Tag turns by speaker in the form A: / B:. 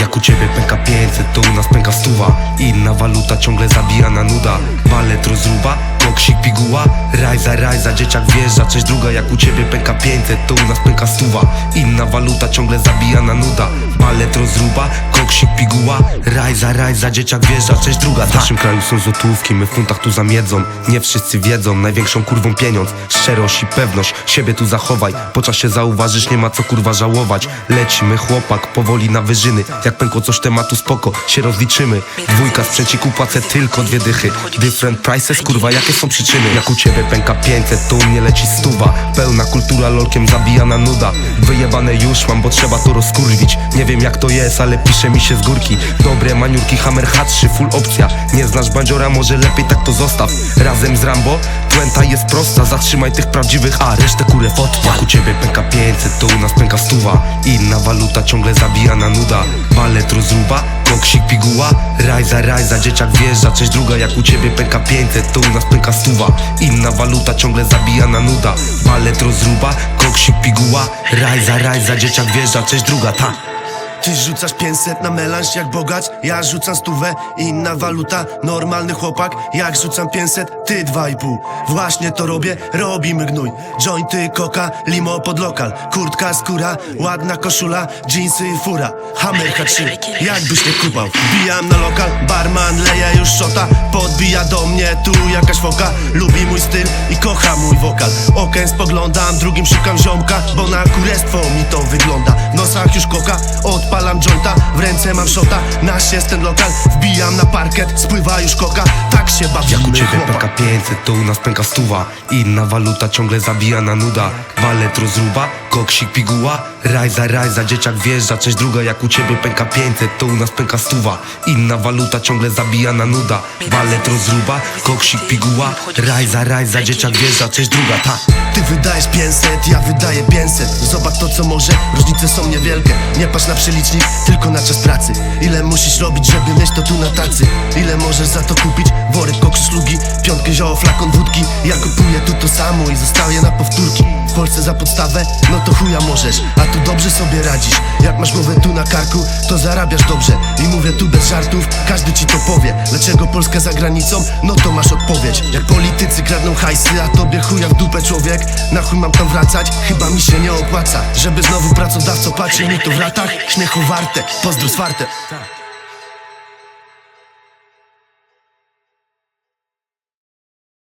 A: Jak u ciebie pęka 500, to u nas pęka stuwa Inna waluta ciągle zabijana nuda. Balet rozruba, koksik piguła. Rajza, rajza, dzieciak wjeżdża. Cześć druga, jak u ciebie pęka 500, to u nas pęka stuwa. Inna waluta ciągle zabijana nuda. Balet rozruba, koksik piguła. Rajza, rajza, dzieciak wjeżdża. Cześć druga, w naszym kraju są złotówki My w funtach tu zamiedzą, nie wszyscy wiedzą Największą kurwą pieniądz, szczerość i pewność Siebie tu zachowaj, po czasie zauważysz Nie ma co kurwa żałować. Lecimy chłopak, powoli na wyżyny. Jak pękło coś tematu spoko, się rozliczymy. Dwójka z przeciku płacę tylko dwie dychy. Different prices, kurwa jakie są przyczyny. Jak u ciebie pęka 500, to u mnie leci stuwa. Pełna kultura lolkiem zabijana nuda. Wyjebane już mam, bo trzeba to rozkurwić. Nie wiem jak to jest, ale pisze mi się z górki. Dobre maniurki, hammer H3, full opcja. Nie znasz bandziora, może lepiej tak to zostaw. Razem z Rambo, puenta jest prosta. Zatrzymaj tych prawdziwych, a resztę kurę odpal Jak u ciebie pęka 500, to u nas pęka stuwa. Inna waluta ciągle zabijana nuda. Balet rozruba, koksik piguła. Rajza, rajza, dzieciak wjeżdża. Cześć druga, jak u ciebie pęka 500 To u nas pęka stuwa Inna waluta ciągle zabijana nuda. Balet rozruba, koksik piguła. Rajza, rajza, dzieciak wjeżdża. Cześć druga, ta
B: Ty rzucasz 500 na melanż jak bogacz Ja rzucam stówę, inna waluta Normalny chłopak, jak rzucam 500 Ty 2,5 Właśnie to robię, robimy gnój Jointy, koka, limo pod lokal. Kurtka, skóra, ładna koszula Jeansy i fura, hammer H3 Jakbyś nie kupał. Bijam na lokal, barman leje już szota. Podbija do mnie tu jakaś foka. Lubi mój styl i kocha mój wokal. Okiem spoglądam, drugim szukam ziomka Bo na kurestwo mi to wygląda. W nosach już koka, odpalam jointa W ręce mam szota, nasz jest ten lokal Wbijam na parkiet, spływa już koka. Tak się
A: Jak u
B: bawimy
A: ciebie
B: chłopak.
A: pęka 500, to u nas pęka stuwa. Inna waluta ciągle zabijana nuda. Balet rozruba, koksik piguła Rajza, rajza, dzieciak wjeżdża Cześć druga, jak u ciebie pęka 500, to u nas pęka stuwa. Inna waluta ciągle zabijana nuda. Balet rozruba, koksik piguła Rajza, rajza, dzieciak wjeżdża Cześć druga, ta.
B: Ty wydajesz 500, ja wydaję 500 Zobacz to co może, różnice są niewielkie. Nie patrz na przelicznik, tylko na czas pracy. Ile musisz robić, żeby mieć to tu na tacy? Ile możesz za to kupić? Worek koksu szlugi, piątkę zioło, flakon wódki. Ja kupuję tu to samo i zostawię na powtórki. W Polsce za podstawę, no to chuja możesz A tu dobrze sobie radzisz. Jak masz głowę tu na karku, to zarabiasz dobrze. I mówię tu bez żartów, każdy ci to powie. Dlaczego Polska za granicą? No to masz odpowiedź. Jak politycy kradną hajsy, a tobie chuja w dupę człowiek. Na chuj mam tam wracać? Chyba mi się nie opłaca. Żeby znowu pracodawco patrzył mi to w latach. Śmiechu warte, pozdro swarte